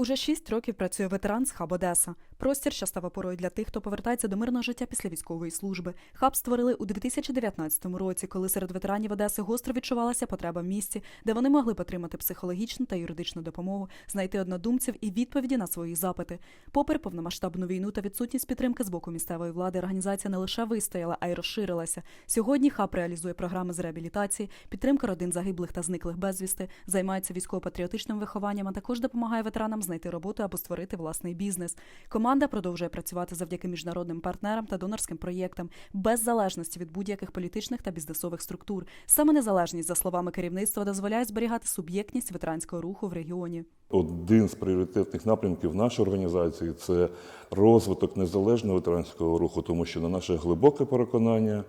Уже шість років працює ветеран з хаб Одеса. Простір, що став опорою для тих, хто повертається до мирного життя після військової служби. Хаб створили у 2019 році, коли серед ветеранів Одеси гостро відчувалася потреба в місці, де вони могли отримати психологічну та юридичну допомогу, знайти однодумців і відповіді на свої запити. Попри повномасштабну війну та відсутність підтримки з боку місцевої влади, організація не лише вистояла, а й розширилася. Сьогодні хаб реалізує програми з реабілітації, підтримка родин загиблих та зниклих безвісти, займається військово-патріотичним вихованням, а також допомагає ветеранам знайти роботу або створити власний бізнес. Команда продовжує працювати завдяки міжнародним партнерам та донорським проєктам без залежності від будь-яких політичних та бізнесових структур. Саме незалежність, за словами керівництва, дозволяє зберігати суб'єктність ветеранського руху в регіоні. Один з пріоритетних напрямків нашої організації це розвиток незалежного ветеранського руху, тому що на наше глибоке переконання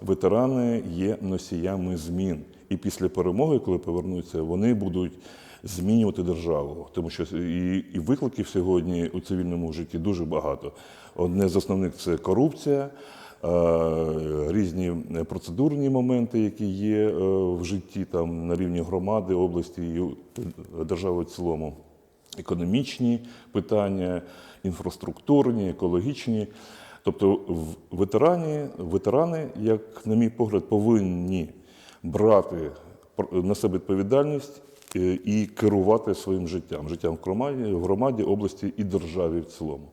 ветерани є носіями змін. І після перемоги, коли повернуться, вони будуть змінювати державу, тому що і, і викликів сьогодні у цивільному житті дуже багато. Одне з основних це корупція. Різні процедурні моменти, які є е, в житті там на рівні громади, області і держави в цілому, економічні питання, інфраструктурні, екологічні. Тобто, ветерані, ветерани, як на мій погляд, повинні брати на себе відповідальність е, і керувати своїм життям, життям в громаді, в громаді, області і державі в цілому.